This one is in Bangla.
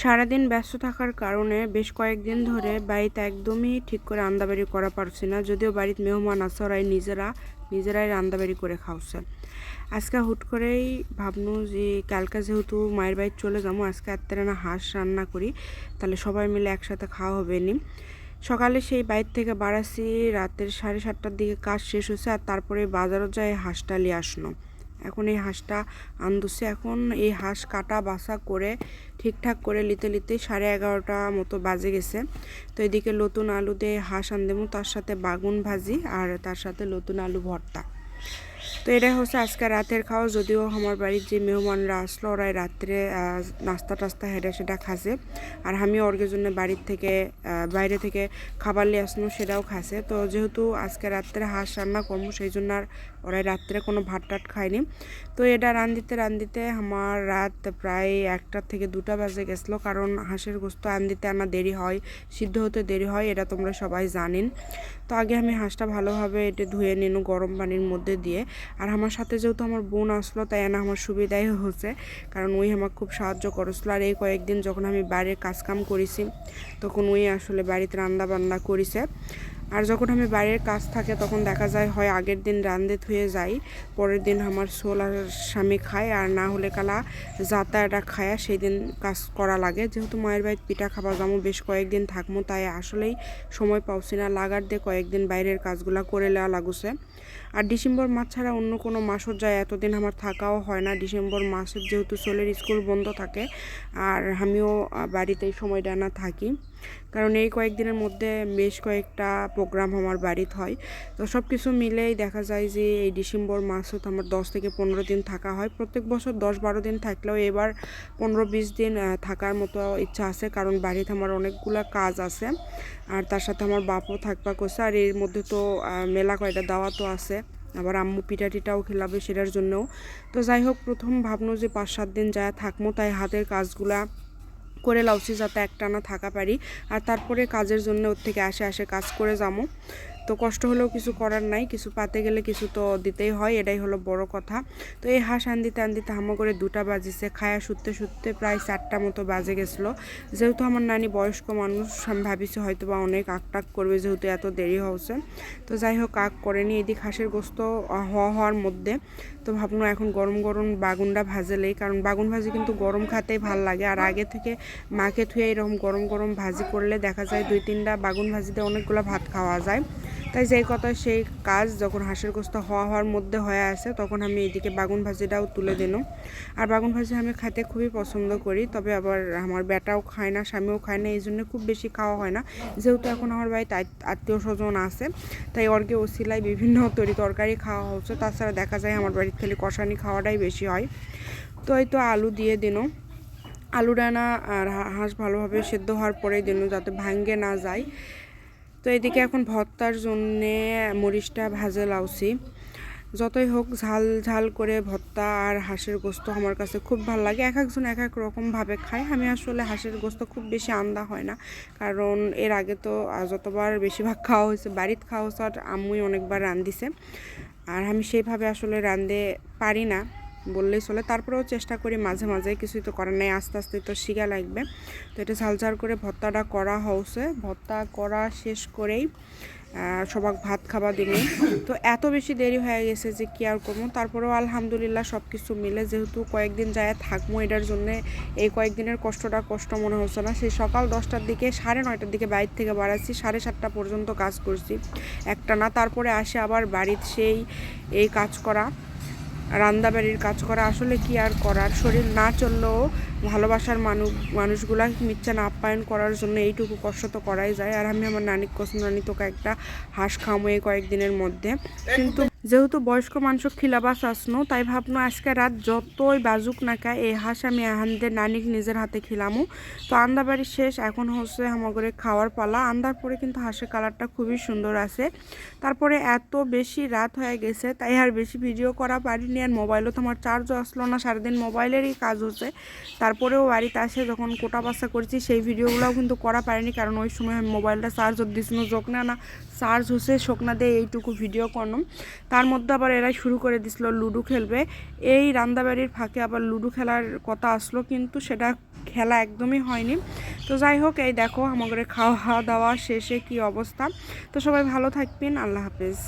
সারাদিন ব্যস্ত থাকার কারণে বেশ কয়েকদিন ধরে বাড়িতে একদমই ঠিক করে রান্দাবাড়ি করা পারছি না, যদিও বাড়িতে মেহমান আছে, ওরাই নিজেরা নিজেরাই রান্দাবাড়ি করে খাওয়াছে আজকে হুট করেই ভাবনু যে কালকে যেহেতু মায়ের বাড়ি চলে যাব, আজকে এত্তারে না হাঁস রান্না করি, তাহলে সবাই মিলে একসাথে খাওয়া হবে নি। সকালে সেই বাইর থেকে বাড়াছি রাতের সাড়ে সাতটার দিকে কাজ শেষ হয়েছে আর তারপরে বাজারও যায় হাঁসটা নিয়ে আসনো। এখন এই হাঁসটা আনদুসে এখন এই হাঁস কাটা বাসা করে ঠিকঠাক করে লিতে লিতে সাড়ে এগারোটা মতো বাজে গেছে। তো এদিকে নতুন আলু দিয়ে হাঁস আনদেমো, তার সাথে বাগুন ভাজি আর তার সাথে নতুন আলু ভর্তা। তো এটা হচ্ছে আজকে রাতের খাওয়া। যদিও আমার বাড়ির যে মেহমানরা আসলো, ওরাই রাত্রে নাস্তা টাস্তা হেঁটে সেটা খাসে আর আমি অর্গের জন্য বাড়ির থেকে বাইরে থেকে খাবার নিয়ে আসলো, সেটাও খাসে তো যেহেতু আজকে রাত্রে হাঁস রান্না করব, সেই জন্য আর ওরাই রাত্রে কোনো ভাত টাট খায়নি। তো এটা রান্দিতে রান্দিতে আমার রাত প্রায় একটা থেকে দুটা বাজে গেছিল। কারণ হাঁসের গোস্ত আনদিতে আনা দেরি হয়, সিদ্ধ হতে দেরি হয়, এটা তোমরা সবাই জানেন। তো আগে আমি হাঁসটা ভালোভাবে এটা ধুয়ে নিনু গরম পানির মধ্যে দিয়ে। আর আমার সাথে যেহেতু আমার বোন আসলো, তাই না আমার সুবিধাই হয়েছে। কারণ ওই আমাকে খুব সাহায্য করেছিল। আর এই কয়েকদিন যখন আমি বাইরের কাজকাম করেছি, তখন ওই আসলে বাড়িতে রান্না বান্না করেছে। আর যখন আমি বাইরের কাজ থাকে, তখন দেখা যায় হয় আগের দিন রান্ধে থুয়ে যাই, পরের দিন আমার সোল আর স্বামী খায়, আর না হলে কালা যাতায়াটা খায় সেই দিন কাজ করা লাগে। যেহেতু মায়ের বাড়িতে পিঠা খাবার যাব বেশ কয়েকদিন থাকব তাই আসলেই সময় পাওছি না। লাগার দিয়ে কয়েকদিন বাইরের কাজগুলা করে নেওয়া লাগুছে। আর ডিসেম্বর মাস ছাড়া অন্য কোনো মাসও যায় এতদিন আমার থাকাও হয় না। ডিসেম্বর মাসের যেহেতু সোলের স্কুল বন্ধ থাকে, আর আমিও বাড়িতেই সময়টা না থাকি। কারণ এই কয়েকদিনের মধ্যে বেশ কয়েকটা প্রোগ্রাম আমার বাড়িতে হয়। তো সব কিছু মিলেই দেখা যায় যে এই ডিসেম্বর মাসও তো আমার দশ থেকে পনেরো দিন থাকা হয়। প্রত্যেক বছর দশ বারো দিন থাকলেও এবার পনেরো বিশ দিন থাকার মতো ইচ্ছা আছে। কারণ বাড়িতে আমার অনেকগুলো কাজ আছে আর তার সাথে আমার বাপও থাকবা করছে আর এর মধ্যে তো মেলা কয়টা দাওয়া তো আছে। আবার আম্মু পিঠা টিটাও খেলাবে সেটার জন্যও। তো যাই হোক, প্রথম ভাবনো যে পাঁচ সাত দিন যায় থাকব তাই হাতের কাজগুলা করে লাউসি যাতে একটানা থাকা পারি। আর তারপরে কাজের জন্য ওর থেকে আসে আসে কাজ করে যাব। তো কষ্ট হলেও কিছু করার নাই, কিছু পাতে গেলে কিছু তো দিতেই হয়, এটাই হলো বড় কথা। তো এই হাঁস আন্দিতে আন্দিতে হামো করে দুটা বাজিছে, খায়া শুতে শুতে প্রায় চারটা মতো বাজে গেছিল। যেহেতু আমার নানি বয়স্ক মানুষ, আমি ভাবিছি হয়তো বা অনেক আকটাক করবে যেহেতু এত দেরি হচ্ছে তো যাই হোক, আগ করেনি, এদিক হাঁসের গোস্ত হওয়া হওয়ার মধ্যে। তো ভাবনো এখন গরম গরম বাগুনটা ভাজেলেই কারণ বাগুন ভাজি কিন্তু গরম খাতেই ভালো লাগে। আর আগে থেকে মাকে থুয়ে এরকম গরম গরম ভাজি করলে দেখা যায় দুই তিনটা বাগুন ভাজিতে অনেকগুলো ভাত খাওয়া যায়। তাই যেই কথা, সেই কাজ যখন হাঁসের গোস্ত হওয়া হওয়ার মধ্যে হয়ে আছে, তখন আমি এদিকে বাগুন ভাজিটাও তুলে দিলাম। আর বাগুন ভাজি আমি খেতে খুবই পছন্দ করি, তবে আবার আমার বেটাও খায় না, স্বামীও খায় না, এই জন্য খুব বেশি খাওয়া হয় না। যেহেতু এখন আমার বাড়িতে আত্মীয় স্বজন আছে, তাই অর্গে ওসিলায় বিভিন্ন তরি তরকারি খাওয়া হচ্ছে। তাছাড়া দেখা যায় আমার বাড়িতে খালি কষানি খাওয়াটাই বেশি হয়। তো এই তো আলু দিয়ে দিনো আলু ডানা আর হাঁস ভালোভাবে সেদ্ধ হওয়ার পরেই দিন যাতে ভাঙ্গে না যায়। তো এদিকে এখন ভর্তার জন্যে মরিচটা ভাজে লাউছি। যতই হোক ঝাল ঝাল করে ভর্তা আর হাঁসের গোস্ত আমার কাছে খুব ভালো লাগে। এক একজন এক এক রকমভাবে খায়। আমি আসলে হাঁসের গোস্ত খুব বেশি আন্দা হয় না। কারণ এর আগে তো যতবার বেশিরভাগ খাওয়া হয়েছে, বাড়িতে খাওয়া হয়েছে, আর আম্মুই অনেকবার রান্দিছে আর আমি সেইভাবে আসলে রান্ধতে পারি না। বললেই চলে। তারপরেও চেষ্টা করি মাঝে মাঝে, কিছুই তো করার নেই, আস্তে আস্তে তো শিখা লাগবে। তো এটা ঝাল ঝাল করে ভর্তাটা করা হয়েছে ভর্তা করা শেষ করেই সবাক ভাত খাবার দিনে। তো এত বেশি দেরি হয়ে গেছে যে কি আর করব? তারপরেও আলহামদুলিল্লাহ সব কিছু মিলে যেহেতু কয়েকদিন যায় থাকব, এটার জন্যে এই কয়েকদিনের কষ্টটা কষ্ট মনে হচ্ছে না। সেই সকাল দশটার দিকে, সাড়ে নয়টার দিকে বাইর থেকে বাড়াচ্ছি, সাড়ে সাতটা পর্যন্ত কাজ করছি। একটা না, তারপরে আসে আবার বাড়ির সেই, এই কাজ করা। রান্না বাড়ির কাজ করা, আসলে কি আর করার? শরীর না চললেও ভালোবাসার মানুষ মানুষগুলা মিথ্যা না আপ্যায়ন করার জন্য এইটুকু কষ্ট তো করাই যায়। আর আমি আমার নানি, কসম নানি, তোকে একটা হাঁস খামো এই কয়েকদিনের মধ্যে। কিন্তু যেহেতু বয়স্ক মানুষ খিলাবাস আসনো তাই ভাবনো আজকে রাত যতই বাজুক না কা এই হাঁস আমি আহানদের নানিক নিজের হাতে খিলামু। তো আন্দা বাড়ি শেষ, এখন হচ্ছে আমাগরে খাওয়ার পালা। আন্দার পরে কিন্তু হাঁসের কালারটা খুবই সুন্দর আছে। তারপরে এত বেশি রাত হয়ে গেছে, তাই আর বেশি ভিডিও করা পারিনি। আর মোবাইলও তো আমার চার্জও আসলো না, সারাদিন মোবাইলেরই কাজ হচ্ছে। তারপরেও বাড়িতে আসে যখন কোটা বাসা করছি, সেই ভিডিওগুলোও কিন্তু করা পারিনি, কারণ ওই সময় মোবাইলটা চার্জ দিছিল যোগ না না চার্জ হচ্ছে শোকনা দিয়ে এইটুকু ভিডিও করলাম তার মধ্যে আবার এরাই শুরু করে দিছিল লুডো খেলবে। এই রান্দাবাড়ির ফাঁকে আবার লুডো খেলার কথা আসলো, কিন্তু সেটা খেলা একদমই হয়নি। তো যাই হোক, এই দেখো আমাদের খাওয়া দাওয়া শেষে কি অবস্থা। তো সবাই ভালো থাকবেন, আল্লাহ হাফেজ।